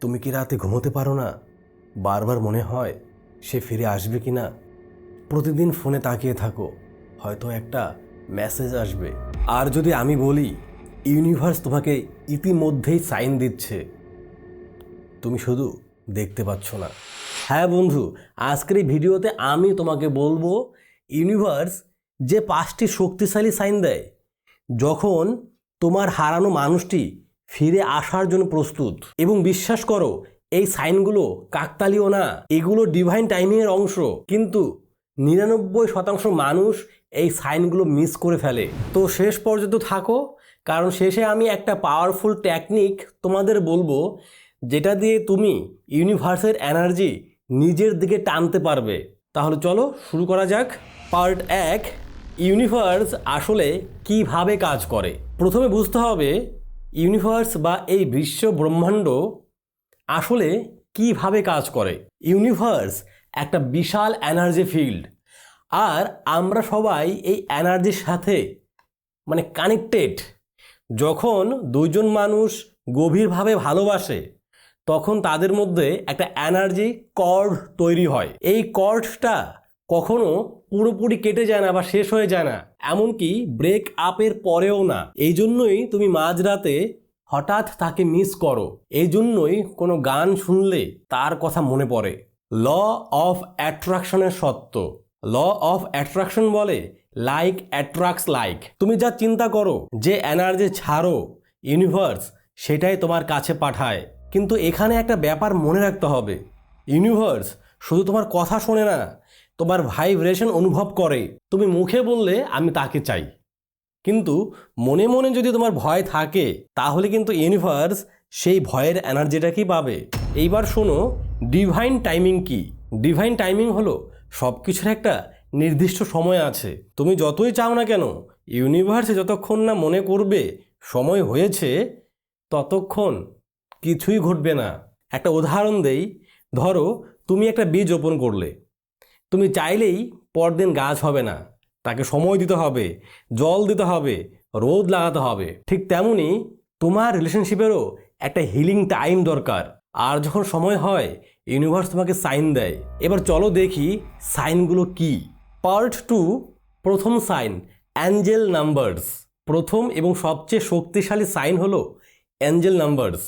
তুমি কি রাতে ঘুমোতে পারো না? বারবার মনে হয় সে ফিরে আসবে কি না? প্রতিদিন ফোনে তাকিয়ে থাকো, হয়তো একটা মেসেজ আসবে। আর যদি আমি বলি, ইউনিভার্স তোমাকে ইতিমধ্যেই সাইন দিচ্ছে। তুমি শুধু দেখতে পাচ্ছ না। হ্যাঁ বন্ধু, আজকের এই ভিডিওতে আমি তোমাকে বলব, ইউনিভার্স যে পাঁচটি শক্তিশালী সাইন দেয়, যখন তোমার হারানো মানুষটি ফিরে আসার জন্য প্রস্তুত। এবং বিশ্বাস করো, এই সাইনগুলো কাকতালীয় না। এগুলো ডিভাইন টাইমিংয়ের অংশ। কিন্তু নিরানব্বই শতাংশ মানুষ এই সাইনগুলো মিস করে ফেলে। তো শেষ পর্যন্ত থাকো, কারণ শেষে আমি একটা পাওয়ারফুল টেকনিক তোমাদের বলব, যেটা দিয়ে তুমি ইউনিভার্সের এনার্জি নিজের দিকে টানতে পারবে। তাহলে চলো শুরু করা যাক। পার্ট এক ইউনিভার্স আসলে কীভাবে কাজ করে? প্রথমে বুঝতে হবে ইউনিভার্স বা এই বিশ্ব ব্রহ্মাণ্ড আসলে কীভাবে কাজ করে? ইউনিভার্স একটা বিশাল এনার্জি ফিল্ড। আর আমরা সবাই এই এনার্জির সাথে মানে কানেক্টেড। যখন দুইজন মানুষ গভীরভাবে ভালোবাসে, তখন তাদের মধ্যে একটা এনার্জি কর্ড তৈরি হয়। এই কর্ডটা কখনো পুরোপুরি কেটে যায় না বা শেষ হয়ে যায় না, এমনকি ব্রেক আপের পরেও না। এই জন্যই তুমি মাঝরাতে হঠাৎ তাকে মিস করো। এই জন্যই কোনো গান শুনলে তার কথা মনে পড়ে। ল অফ অ্যাট্রাকশনের সত্য। ল অফ অ্যাট্রাকশন বলে লাইক অ্যাট্রাক্টস লাইক তুমি যা চিন্তা করো, যে এনার্জি ছাড়ো ইউনিভার্স সেটাই তোমার কাছে পাঠায়। কিন্তু এখানে একটা ব্যাপার মনে রাখতে হবে। ইউনিভার্স শুধু তোমার কথা শোনে না তোমার ভাইব্রেশন অনুভব করে। তুমি মুখে বললে, আমি তাকে চাই। কিন্তু মনে মনে যদি তোমার ভয় থাকে, তাহলে কিন্তু ইউনিভার্স সেই ভয়ের এনার্জিটাকেই পাবে। এইবার শোনো ডিভাইন টাইমিং কি? ডিভাইন টাইমিং হলো সব কিছুর একটা নির্দিষ্ট সময় আছে। তুমি যতই চাও না কেন ইউনিভার্সে যতক্ষণ না মনে করবে সময় হয়েছে, ততক্ষণ কিছুই ঘটবে না। একটা উদাহরণ দেই। ধরো, তুমি একটা বীজ রোপণ করলে। তুমি চাইলেই পরদিন গাছ হবে না। তাকে সময় দিতে হবে, জল দিতে হবে, রোদ লাগাতে হবে। ঠিক তেমনি তোমার রিলেশনশিপেরও একটা হিলিং টাইম দরকার। আর যখন সময় হয় ইউনিভার্স তোমাকে সাইন দেয়। এবার চলো দেখি সাইনগুলো কি। পার্ট টু প্রথম সাইন অ্যাঞ্জেল নাম্বারস প্রথম এবং সবচেয়ে শক্তিশালী সাইন হলো অ্যাঞ্জেল নাম্বারস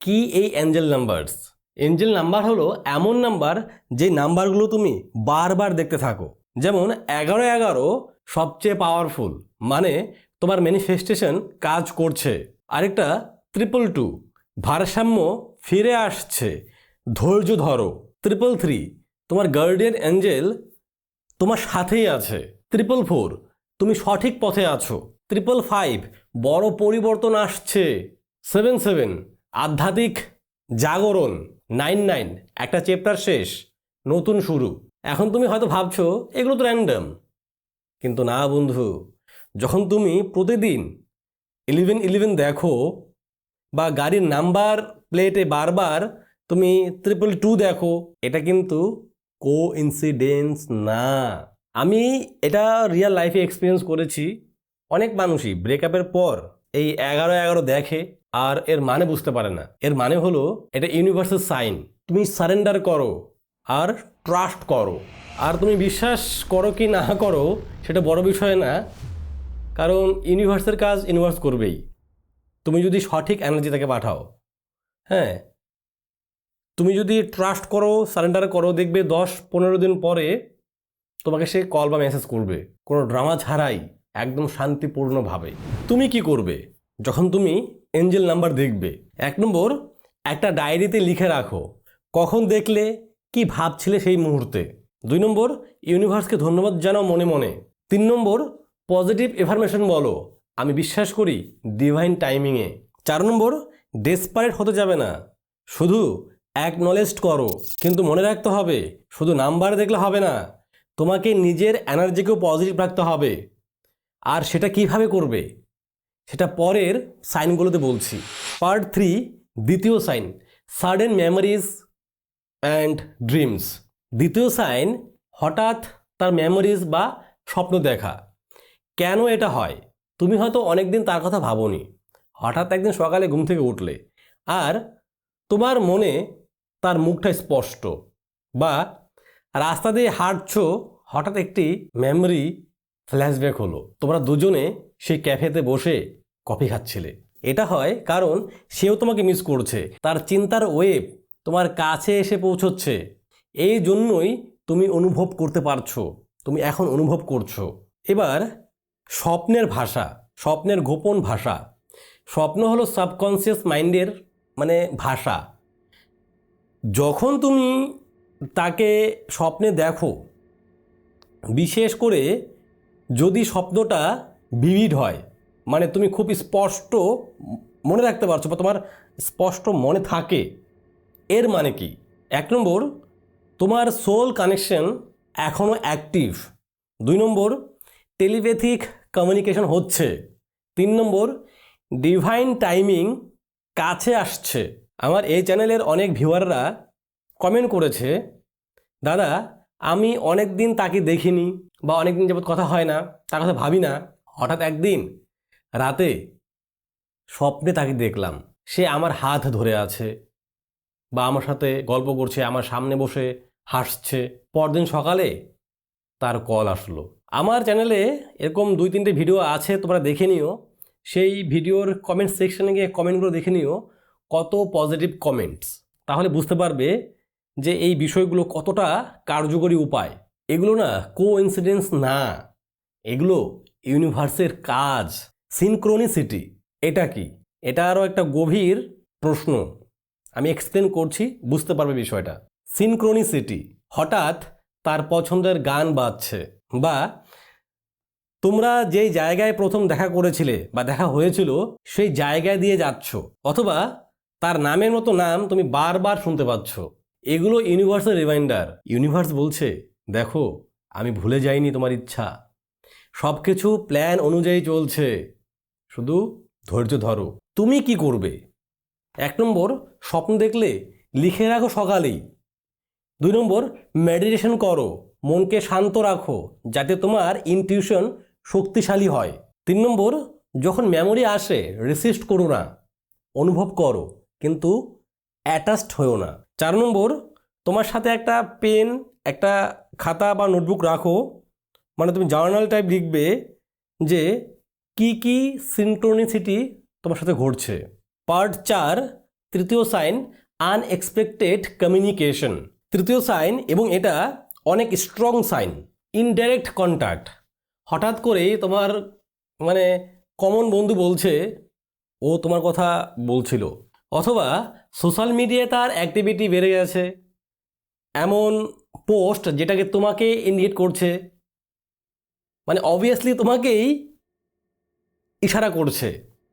কি এই অ্যাঞ্জেল নাম্বারস এঞ্জেল নাম্বার হলো এমন নাম্বার যে নাম্বারগুলো তুমি বারবার দেখতে থাকো। যেমন এগারো এগারো সবচেয়ে পাওয়ারফুল মানে তোমার ম্যানিফেস্টেশন কাজ করছে। আরেকটা ট্রিপল টু ভারসাম্য ফিরে আসছে। ধৈর্য ধরো। ট্রিপল থ্রি তোমার গার্ডিয়ান অ্যাঞ্জেল তোমার সাথেই আছে। ট্রিপল ফোর তুমি সঠিক পথে আছো। ট্রিপল ফাইভ বড় পরিবর্তন আসছে। সেভেন সেভেন আধ্যাত্মিক জাগরণ। নাইন নাইন, একটা চ্যাপ্টার শেষ, নতুন শুরু। এখন তুমি হয়তো ভাবছ, এগুলো তো র্যান্ডম কিন্তু না বন্ধু, যখন তুমি প্রতিদিন ইলেভেন ইলেভেন দেখো বা গাড়ির নাম্বার প্লেটে বারবার তুমি ট্রিপল টু দেখো, এটা কিন্তু কো ইনসিডেন্স না। আমি এটা রিয়েল লাইফে এক্সপিরিয়েন্স করেছি। অনেক মানুষই ব্রেকআপের পর এই এগারো এগারো দেখে। আর এর মানে বুঝতে পারে না। এর মানে হলো এটা ইউনিভার্সাল সাইন তুমি সারেন্ডার করো আর ট্রাস্ট করো। আর তুমি বিশ্বাস করো কি না করো, সেটা বড় বিষয় না, কারণ ইউনিভার্সের কাজ ইউনিভার্স করবেই। তুমি যদি সঠিক এনার্জি তাকে পাঠাও হ্যাঁ? তুমি যদি ট্রাস্ট করো সারেন্ডার করো, দেখবে দশ পনেরো দিন পরে তোমাকে সে কল বা মেসেজ করবে। কোনো ড্রামা ছাড়াই, একদম শান্তিপূর্ণভাবে। তুমি কি করবে? যখন তুমি এঞ্জেল নাম্বার দেখবে। এক নম্বর, একটা ডায়েরিতে লিখে রাখো, কখন দেখলে, কি ভাবছিলে সেই মুহূর্তে। দুই নম্বর ইউনিভার্সকে ধন্যবাদ জানাও মনে মনে। তিন নম্বর পজিটিভ এফার্মেশন বলো, আমি বিশ্বাস করি ডিভাইন টাইমিংয়ে চার নম্বর ডেসপারেট হতে যাবে না, শুধু অ্যাকনলেজড করো, কিন্তু মনে রাখতে হবে, শুধু নাম্বার দেখলে হবে না, তোমাকে নিজের এনার্জিকেও পজিটিভ রাখতে হবে। আর সেটা কীভাবে করবে? সেটা পরের সাইনগুলোতে বলছি। পার্ট থ্রি, দ্বিতীয় sign, sudden memories and dreams. দ্বিতীয় সাইন, হঠাৎ তার মেমোরিজ বা স্বপ্ন দেখা। কেন এটা হয়? তুমি হয়তো অনেকদিন তার কথা ভাবোনি। হঠাৎ একদিন সকালে ঘুম থেকে উঠলে। আর তোমার মনে তার মুখটা স্পষ্ট বা রাস্তা দিয়ে হাঁটছো, হঠাৎ একটি মেমরি ফ্ল্যাশব্যাক হলো। তোমরা দুজনে সেই ক্যাফেতে বসে কফি খাচ্ছিলে। এটা হয় কারণ সেও তোমাকে মিস করছে। তার চিন্তার ওয়েব তোমার কাছে এসে পৌঁছচ্ছে। এই জন্যই তুমি অনুভব করতে পারছ। তুমি এখন অনুভব করছ। এবার স্বপ্নের ভাষা, স্বপ্নের গোপন ভাষা। স্বপ্ন হলো সাবকনসিয়াস মাইন্ডের মানে ভাষা। যখন তুমি তাকে স্বপ্নে দেখো, বিশেষ করে যদি স্বপ্নটা ভিভিড হয় মানে তুমি খুব স্পষ্ট মনে রাখতে পারছ বা তোমার স্পষ্ট মনে থাকে। এর মানে কি? এক নম্বর, তোমার সোল কানেকশন এখনও অ্যাক্টিভ দুই নম্বর টেলিপ্যাথিক কমিউনিকেশন হচ্ছে। তিন নম্বর ডিভাইন টাইমিং কাছে আসছে। আমার এই চ্যানেলের অনেক ভিউয়াররা কমেন্ট করেছে, দাদা, আমি অনেক দিন তাকে দেখিনি বা অনেক দিন যাবত কথা হয় না, তার কথা ভাবি না। হঠাৎ একদিন রাতে স্বপ্নে তাকে দেখলাম। সে আমার হাত ধরে আছে বা আমার সাথে গল্প করছে, আমার সামনে বসে হাসছে। পরদিন সকালে তার কল আসলো। আমার চ্যানেলে এরকম দুই তিনটে ভিডিও আছে, তোমরা দেখে নিও। সেই ভিডিওর কমেন্ট সেকশনে গিয়ে কমেন্টগুলো দেখে নিও, কত পজিটিভ কমেন্টস তাহলে বুঝতে পারবে যে এই বিষয়গুলো কতটা কার্যকরী উপায়। এগুলো না কো না, এগুলো ইউনিভার্সের কাজ। সিনক্রোনিসিটি এটা কি? এটা আরও একটা গভীর প্রশ্ন। আমি এক্সপ্লেন করছি, বুঝতে পারবে বিষয়টা। সিনক্রোনিসিটি হঠাৎ তার পছন্দের গান বাজছে বা তোমরা যেই জায়গায় প্রথম দেখা করেছিলে বা দেখা হয়েছিল, সেই জায়গায় দিয়ে যাচ্ছ অথবা তার নামের মতো নাম তুমি বারবার শুনতে পাচ্ছ। এগুলো ইউনিভার্সের রিমাইন্ডার ইউনিভার্স বলছে, দেখো, আমি ভুলে যাইনি তোমার ইচ্ছা। সব কিছু প্ল্যান অনুযায়ী চলছে। শুধু ধৈর্য ধরো। তুমি কি করবে? এক নম্বর, স্বপ্ন দেখলে লিখে রাখো সকালেই। দুই নম্বর মেডিটেশন করো, মনকে শান্ত রাখো, যাতে তোমার ইনটিউশন শক্তিশালী হয়। তিন নম্বর, যখন মেমোরি আসে রিসিস্ট করো না, অনুভব করো, কিন্তু অ্যাটাচড হয়েও না। চার নম্বর, তোমার সাথে একটা পেন একটা খাতা বা নোটবুক রাখো। মানে তুমি জার্নাল টাইপ লিখবে যে কি কি সিনক্রোনিসিটি তোমার সাথে ঘটছে? পার্ট চার, তৃতীয় সাইন আনএক্সপেক্টেড কমিউনিকেশন তৃতীয় সাইন এবং এটা অনেক স্ট্রং সাইন ইনডাইরেক্ট কন্ট্যাক্ট হঠাৎ করেই তোমার মানে কমন বন্ধু বলছে, ও তোমার কথা বলছিল। অথবা সোশ্যাল মিডিয়ায় তার অ্যাক্টিভিটি বেড়ে গেছে। এমন পোস্ট যেটাকে তোমাকে ইন্ডিকেট করছে। মানে অবভিয়াসলি তোমাকেই ইশারা করছে।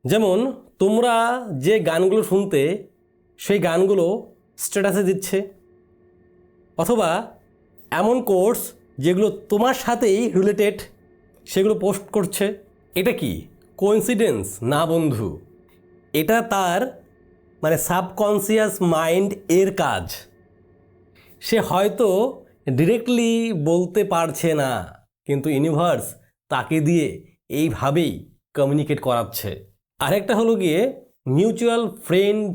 যেমন, তোমরা যে গানগুলো শুনতে, সেই গানগুলো স্ট্যাটাসে দিচ্ছে। অথবা, এমন কোর্স যেগুলো তোমার সাথেই রিলেটেড সেগুলো পোস্ট করছে। এটা কি? কোইন্সিডেন্স না বন্ধু। এটা তার মানে সাবকনসিয়াস মাইন্ড এর কাজ। সে হয়তো ডিরেক্টলি বলতে পারছে না, কিন্তু ইউনিভার্স তাকে দিয়ে এইভাবেই কমিউনিকেট করাচ্ছে। আরেকটা হলো গিয়ে মিউচুয়াল ফ্রেন্ড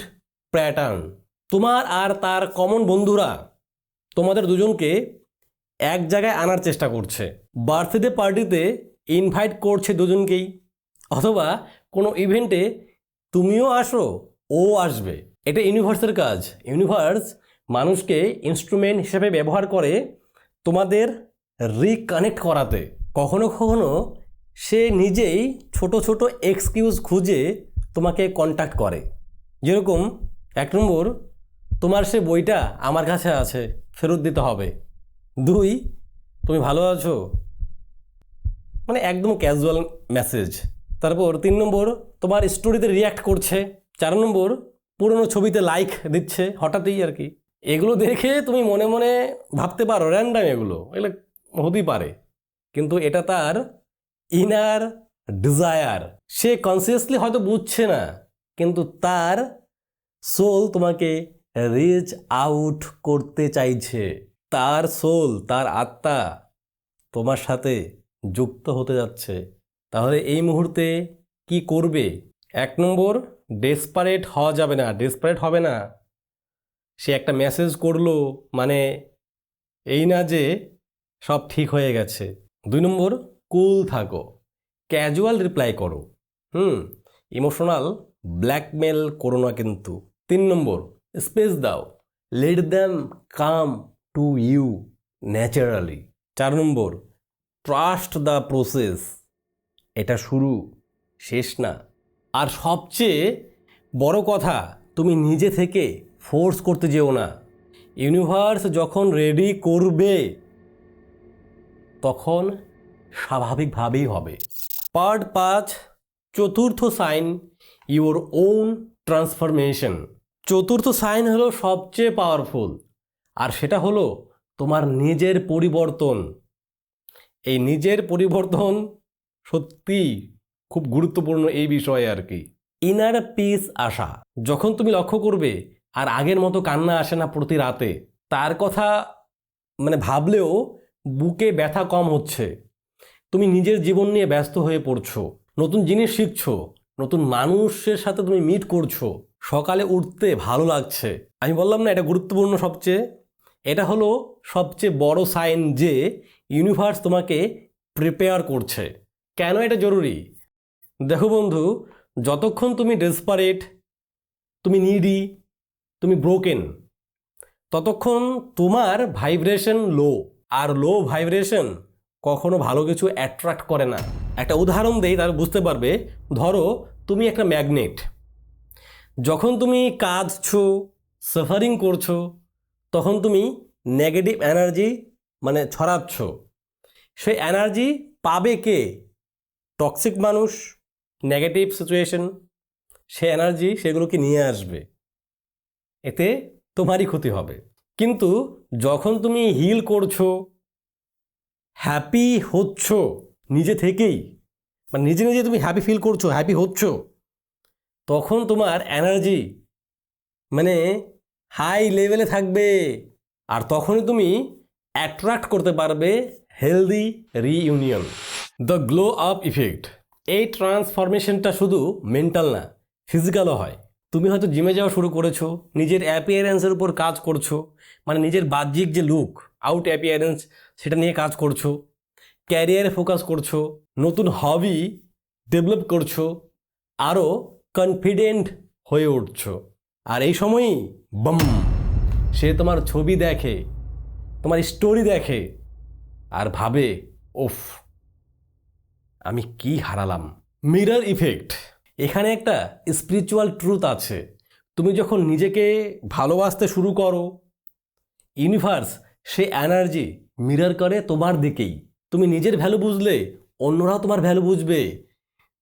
প্যাটার্ন তোমার আর তার কমন বন্ধুরা, তোমাদের দুজনকে এক জায়গায় আনার চেষ্টা করছে। বার্থডে পার্টিতে ইনভাইট করছে দুজনকেই। অথবা কোনো ইভেন্টে তুমিও আসো, ও আসবে। এটা ইউনিভার্সের কাজ। ইউনিভার্স মানুষকে ইনস্ট্রুমেন্ট হিসেবে ব্যবহার করে তোমাদের রিকানেক্ট করাতে। কখনো কখনো সে নিজেই ছোট ছোট এক্সকিউজ খুঁজে তোমাকে কন্ট্যাক্ট করে। যেরকম এক নম্বর, তোমার সে বইটা আমার কাছে আছে, ফেরত দিতে হবে। দুই, তুমি ভালো আছো? মানে একদম ক্যাজুয়াল মেসেজ তারপর তিন নম্বর, তোমার স্টোরিতে রিয়্যাক্ট করছে। চার নম্বর, পুরনো ছবিতে লাইক দিচ্ছে, হঠাৎই আর কি। এগুলো দেখে তুমি মনে মনে ভাবতে পারো র্যান্ডাম এগুলো। এগুলো হতেই পারে। কিন্তু এটা তার ইনার ডিজায়ার সে কনসিয়াসলি হয়তো বুঝছে না, কিন্তু তার সোল তোমাকে রিচ আউট করতে চাইছে। তার সোল তার আত্মা তোমার সাথে যুক্ত হতে যাচ্ছে। তাহলে এই মুহূর্তে কি করবে? এক নম্বর ডেসপারেট হওয়া যাবে না। ডেসপারেট হবে না। সে একটা মেসেজ করল মানে এই না যে সব ঠিক হয়ে গেছে। দুই নম্বর কুল থাকো। ক্যাজুয়াল রিপ্লাই করো। হুম, ইমোশনাল ব্ল্যাকমেল করো না কিন্তু। তিন নম্বর, স্পেস দাও। Let them come to you naturally. চার নম্বর, ট্রাস্ট দ্য প্রসেস। এটা শুরু, শেষ না। আর সবচেয়ে বড় কথা, তুমি নিজে থেকে ফোর্স করতে যেও না। ইউনিভার্স যখন রেডি করবে, তখন স্বাভাবিকভাবেই হবে। পার্ট পাঁচ, চতুর্থ সাইন ইউর ওন ট্রান্সফরমেশন। চতুর্থ সাইন হলো সবচেয়ে পাওয়ারফুল, আর সেটা হলো তোমার নিজের পরিবর্তন। এই নিজের পরিবর্তন সত্যি খুব গুরুত্বপূর্ণ এই বিষয়ে আর কি। ইনার পিস আসা, যখন তুমি লক্ষ্য করবে আর আগের মতো কান্না আসে না প্রতি রাতে, তার কথা মানে ভাবলেও বুকে ব্যথা কম হচ্ছে। তুমি নিজের জীবন নিয়ে ব্যস্ত হয়ে পড়ছো, নতুন জিনিস শিখছো, নতুন মানুষের সাথে তুমি মিট করছ, সকালে উঠতে ভালো লাগছে। আমি বললাম না, এটা গুরুত্বপূর্ণ সবচেয়ে। এটা হলো সবচেয়ে বড় সাইন যে ইউনিভার্স তোমাকে প্রিপেয়ার করছে। কেন এটা জরুরি? দেখো বন্ধু, যতক্ষণ তুমি ডেসপারেট তুমি নিডি তুমি ব্রোকেন ততক্ষণ তোমার ভাইব্রেশন লো আর লো ভাইব্রেশন কখনো ভালো কিছু অ্যাট্রাক্ট করে না। একটা উদাহরণ দেই, তাহলে বুঝতে পারবে। ধরো, তুমি একটা ম্যাগনেট যখন তুমি কাঁদছো সাফারিং করছ, তখন তুমি নেগেটিভ এনার্জি মানে ছড়াচ্ছ। সেই এনার্জি পাবে কে? টক্সিক মানুষ নেগেটিভ সিচুয়েশন সে এনার্জি সেগুলোকে নিয়ে আসবে। এতে তোমারই ক্ষতি হবে। কিন্তু যখন তুমি হিল করছ হ্যাপি হচ্ছ। নিজে থেকেই। মানে নিজে নিজে তুমি হ্যাপি ফিল করছ, হ্যাপি হচ্ছ। তখন তোমার এনার্জি মানে হাই লেভেলে থাকবে। আর তখনই তুমি অ্যাট্রাক্ট করতে পারবে healthy reunion. The glow up effect. এই ট্রান্সফরমেশনটা শুধু মেন্টাল না, ফিজিক্যালও হয়। তুমি হয়তো জিমে যাওয়া শুরু করেছ, নিজের অ্যাপিয়ারেন্সের উপর কাজ করছ মানে নিজের বাহ্যিক যে লুক, আউট অ্যাপিয়ারেন্স সেটা নিয়ে কাজ করছ ক্যারিয়ারে ফোকাস করছ, নতুন হবি ডেভেলপ করছ আরও কনফিডেন্ট হয়ে উঠছো। আর এই সময়ই বম, সে তোমার ছবি দেখে, তোমার স্টোরি দেখে আর ভাবে ওফ আমি কি হারালাম? মিরর ইফেক্ট এখানে একটা স্পিরিচুয়াল ট্রুথ আছে। তুমি যখন নিজেকে ভালোবাসতে শুরু করো ইউনিভার্স সে এনার্জি মিরর করে তোমার দিকেই। তুমি নিজের ভ্যালু বুঝলে, অন্যরাও তোমার ভ্যালু বুঝবে।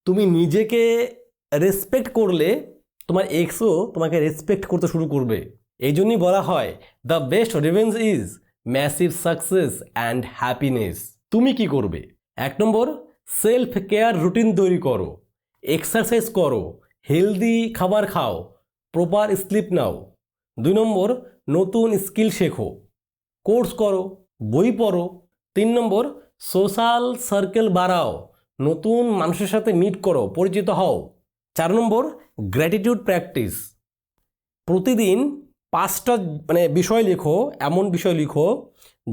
তুমি নিজেকে রেসপেক্ট করলে, তোমার এক্সও তোমাকে রেসপেক্ট করতে শুরু করবে। এই জন্যই বলা হয় the best revenge is massive success and happiness তুমি কি করবে? এক নম্বর সেলফ কেয়ার রুটিন তৈরি করো। এক্সারসাইজ করো। হেলদি খাবার খাও। প্রপার স্লিপ নাও। দুই নম্বর, নতুন স্কিল শেখো। কোর্স করো। বই পড়ো। তিন নম্বর, সোশ্যাল সার্কেল বাড়াও। নতুন মানুষের সাথে মিট করো, পরিচিত হও। চার নম্বর গ্র্যাটিটিউড প্র্যাকটিস প্রতিদিন পাঁচটা মানে বিষয় লেখো, এমন বিষয় লিখো,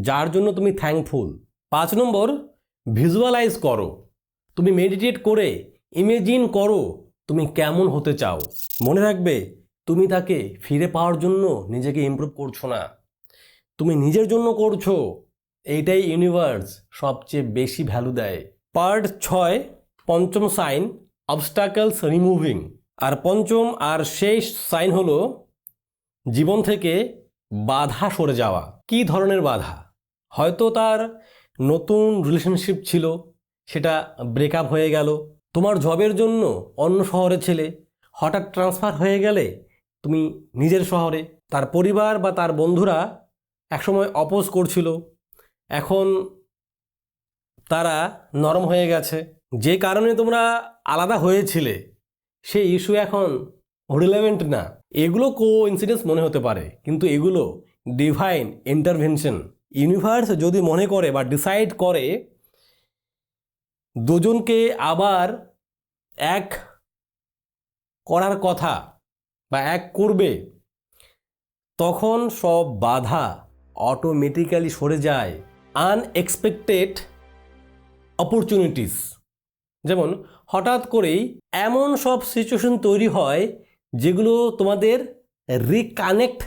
যার জন্য তুমি থ্যাঙ্কফুল পাঁচ নম্বর ভিজুয়ালাইজ করো। তুমি মেডিটেট করে ইমেজিন করো, তুমি কেমন হতে চাও। মনে রাখবে, তুমি তাকে ফিরে পাওয়ার জন্য নিজেকে ইমপ্রুভ করছ না। তুমি নিজের জন্য করছ। এইটাই ইউনিভার্স সবচেয়ে বেশি ভ্যালু দেয়। পার্ট ছয়, পঞ্চম সাইন অবস্টাকলস রিমুভিং আর পঞ্চম আর শেষ সাইন হলো জীবন থেকে বাধা সরে যাওয়া। কি ধরনের বাধা? হয়তো তার নতুন রিলেশনশিপ ছিল, সেটা ব্রেকআপ হয়ে গেল। তোমার জবের জন্য অন্য শহরে ছেলে, হঠাৎ ট্রান্সফার হয়ে গেলে তুমি নিজের শহরে। তার পরিবার বা তার বন্ধুরা একসময় অপোজ করছিল। এখন তারা নরম হয়ে গেছে। যে কারণে তোমরা আলাদা হয়েছিলে, সেই ইস্যু এখন রিলেভেন্ট না। এগুলো কো ইনসিডেন্স মনে হতে পারে, কিন্তু এগুলো ডিভাইন ইন্টারভেনশন ইউনিভার্স যদি মনে করে বা ডিসাইড করে, দুজনকে আবার এক করার কথা বা এক করবে, তখন সব বাধা অটোমেটিক্যালি সরে যায় আনএক্সপেক্টেড অপরচুনিটিস যেমন, হঠাৎ করেই এমন সব সিচুয়েশন তৈরি হয় যেগুলো তোমাদের রিকানেক্ট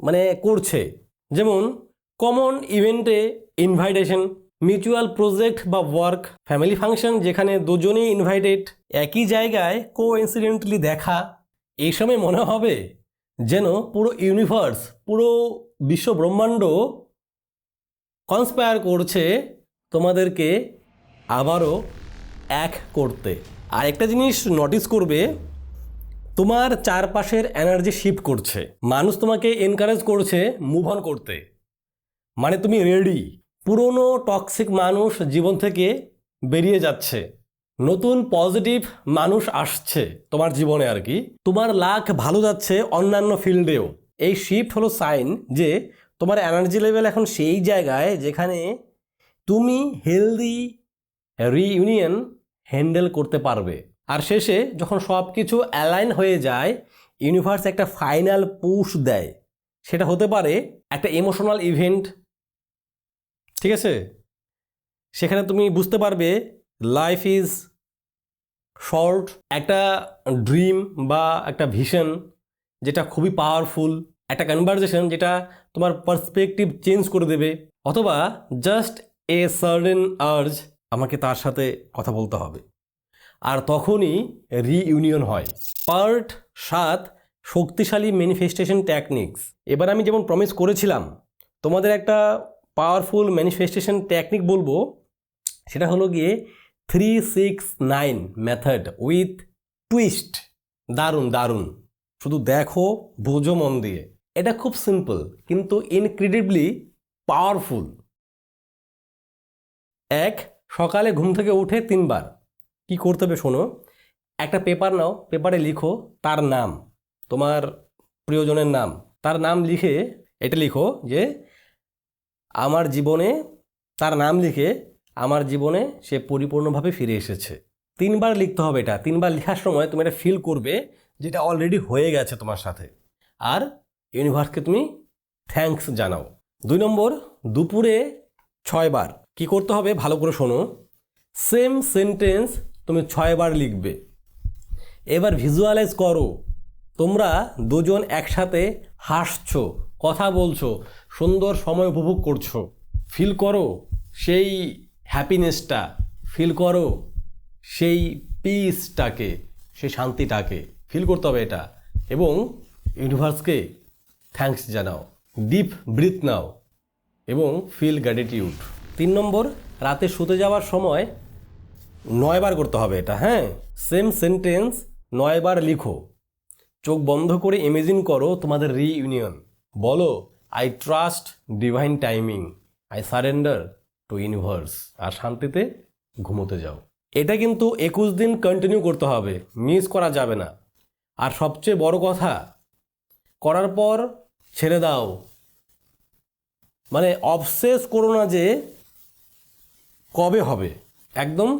মানে করছে। যেমন কমন ইভেন্টে ইনভাইটেশন মিউচুয়াল প্রজেক্ট বা ওয়ার্ক ফ্যামিলি ফাংশন যেখানে দুজনেই ইনভাইটেড একই জায়গায় কো ইনসিডেন্টলি দেখা। এই সময় মনে হবে যেন পুরো ইউনিভার্স পুরো বিশ্ব ব্রহ্মাণ্ড কনস্পায়ার করছে তোমাদেরকে আবারও এক করতে। আর একটা জিনিস নোটিস করবে, তোমার চারপাশের এনার্জি শিফট করছে। মানুষ তোমাকে এনকারেজ করছে মুভ অন করতে। মানে তুমি রেডি পুরনো টক্সিক মানুষ জীবন থেকে বেরিয়ে যাচ্ছে। নতুন পজিটিভ মানুষ আসছে তোমার জীবনে আর কি। তোমার লাখ ভালো যাচ্ছে অন্যান্য ফিল্ডেও। এই শিফট হলো সাইন যে তোমার এনার্জি লেভেল এখন সেই জায়গায় যেখানে তুমি হেলদি রিইউনিয়ন হ্যান্ডেল করতে পারবে। আর শেষে যখন সব কিছু অ্যালাইন হয়ে যায় ইউনিভার্স একটা ফাইনাল পুশ দেয়। সেটা হতে পারে একটা ইমোশনাল ইভেন্ট ঠিক আছে? সেখানে তুমি বুঝতে পারবে লাইফ ইজ শর্ট একটা ড্রিম বা একটা ভিশন যেটা খুবই পাওয়ারফুল একটা কনভারজেশন যেটা তোমার পার্সপেক্টিভ চেঞ্জ করে দেবে, অথবা জাস্ট এ সার্ডেন আর্জ আমাকে তার সাথে কথা বলতে হবে। আর তখনই রিইউনিয়ন হয়। পার্ট সাত, শক্তিশালী ম্যানিফেস্টেশন টেকনিক্স এবার আমি যেমন প্রমিস করেছিলাম, তোমাদের একটা পাওয়ারফুল ম্যানিফেস্টেশন টেকনিক বলব, সেটা হলো গিয়ে three six nine method with twist দারুণ দারুণ। শুধু দেখো, বোঝো মন দিয়ে। এটা খুব সিম্পল কিন্তু ইনক্রেডিবলি পাওয়ারফুল এক, সকালে ঘুম থেকে উঠে তিনবার। কি করতে হবে শোনো? একটা পেপার নাও পেপারে লিখো তার নাম। তোমার প্রিয়জনের নাম। তার নাম লিখে, এটা লিখো যে, আমার জীবনে তার নাম লিখে আমার জীবনে সে পরিপূর্ণভাবে ফিরে এসেছে। তিনবার লিখতে হবে এটা। তিনবার লেখার সময় তুমি এটা ফিল করবে যেটা অলরেডি হয়ে গেছে তোমার সাথে। আর ইউনিভার্সকে তুমি থ্যাঙ্কস জানাও। দুই নম্বর, দুপুরে ছয়বার। কি করতে হবে? ভালো করে শোনো। সেম সেন্টেন্স তুমি ছয়বার লিখবে। এবার ভিজুয়ালাইজ করো। তোমরা দুজন একসাথে হাসছো, কথা বলছো, সুন্দর সময় উপভোগ করছ। ফিল করো। সেই হ্যাপিনেসটা ফিল করো, সেই পিসটাকে সেই শান্তিটাকে ফিল করতে হবে এটা। এবং ইউনিভার্সকে থ্যাঙ্কস জানাও ডিপ ব্রিথ নাও, এবং ফিল গ্র্যাটিটিউড তিন নম্বর, রাতে শুতে যাওয়ার সময় নয়বার করতে হবে এটা হ্যাঁ? সেম সেন্টেন্স নয়বার লিখো। চোখ বন্ধ করে ইমেজিন করো তোমাদের রিইউনিয়ন বলো I trust divine timing I surrender to universe আর শান্তিতে ঘুমোতে যাও। এটা কিন্তু একুশ দিন কন্টিনিউ করতে হবে মিস করা যাবে না। আর সবচেয়ে বড় কথা, করার পর ছেড়ে দাও। মানে অবসেস করো না যে কবে হবে। একদম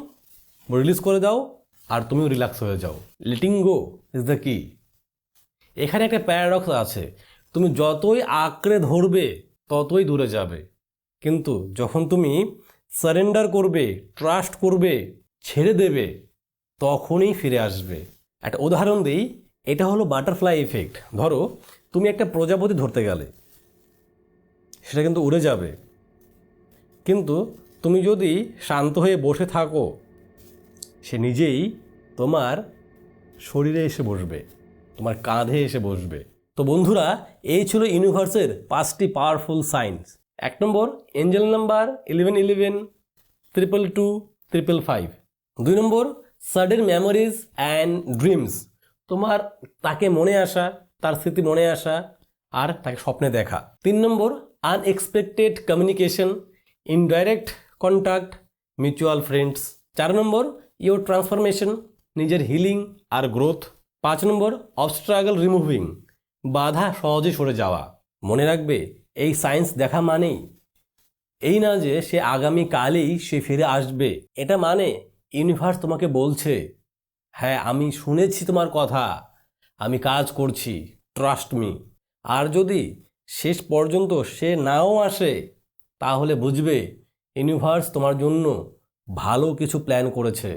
রিলিজ করে দাও আর তুমিও রিল্যাক্স হয়ে যাও। লেটিং গো ইজ দ্য কি এখানে একটা প্যারাডক্স আছে, তুমি যতই আঁকড়ে ধরবে, ততই দূরে যাবে। কিন্তু যখন তুমি সারেন্ডার করবে ট্রাস্ট করবে, ছেড়ে দেবে, তখনই ফিরে আসবে। একটা উদাহরণ দিই, এটা হলো বাটারফ্লাই এফেক্ট ধরো, তুমি একটা প্রজাপতি ধরতে গেলে, সেটা কিন্তু উড়ে যাবে। কিন্তু তুমি যদি শান্ত হয়ে বসে থাকো, সে নিজেই তোমার শরীরে এসে বসবে, তোমার কাঁধে এসে বসবে। তো বন্ধুরা, এই ছিল ইউনিভার্সের পাঁচটি পাওয়ারফুল সাইন্স এক নম্বর angel number eleven eleven triple two triple five দুই নম্বর সাডেন মেমোরিজ অ্যান্ড ড্রিমস তোমার তাকে মনে আসা, তার স্মৃতি মনে আসা আর তাকে স্বপ্নে দেখা। তিন নম্বর unexpected communication indirect contact mutual friends চার নম্বর ইওর ট্রান্সফরমেশন নিজের হিলিং আর গ্রোথ পাঁচ নম্বর অবস্ট্রাগল রিমুভিং বাধা সহজে সরে যাওয়া। মনে রাখবে এই সায়েন্স দেখা মানেই? এই না যে সে আগামী কালেই সে ফিরে আসবে। এটা মানে ইউনিভার্স তোমাকে বলছে হ্যাঁ আমি শুনেছি তোমার কথা, আমি কাজ করছি, ট্রাস্ট মি। আর যদি শেষ পর্যন্ত সে নাও আসে, তাহলে বুঝবে ইউনিভার্স তোমার জন্য ভালো কিছু প্ল্যান করেছে,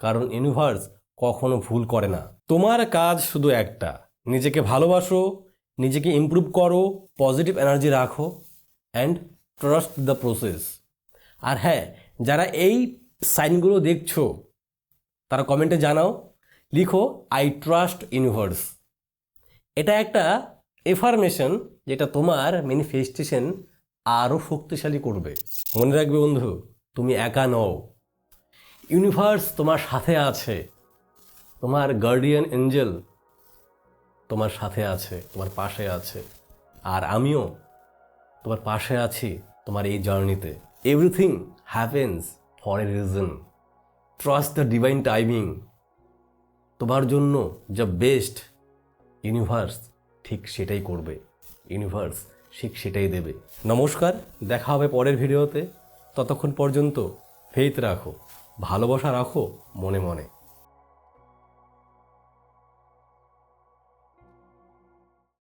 কারণ ইউনিভার্স কখনো ভুল করে না। তোমার কাজ শুধু একটা, নিজেকে ভালোবাসো নিজেকে ইমপ্রুভ করো পজিটিভ এনার্জি রাখো অ্যান্ড ট্রাস্ট দ্য প্রসেস আর হ্যাঁ যারা এই সাইনগুলো দেখছ, তারা কমেন্টে জানাও, লিখো আই ট্রাস্ট ইউনিভার্স এটা একটা এফার্মেশন যেটা তোমার ম্যানিফেস্টেশন আরও শক্তিশালী করবে। মনে রাখবে বন্ধু, তুমি একা নও। ইউনিভার্স তোমার সাথে আছে। তোমার গার্ডিয়ান এঞ্জেল তোমার সাথে আছে, তোমার পাশে আছে। আর আমিও তোমার পাশে আছি তোমার এই জার্নিতে। Everything happens for a reason trust the divine timing তোমার জন্য যা বেস্ট ইউনিভার্স ঠিক সেটাই করবে। ইউনিভার্স ঠিক সেটাই দেবে। নমস্কার, দেখা হবে পরের ভিডিওতে। ততক্ষণ পর্যন্ত ফেইথ রাখো, ভালোবাসা রাখো মনে মনে।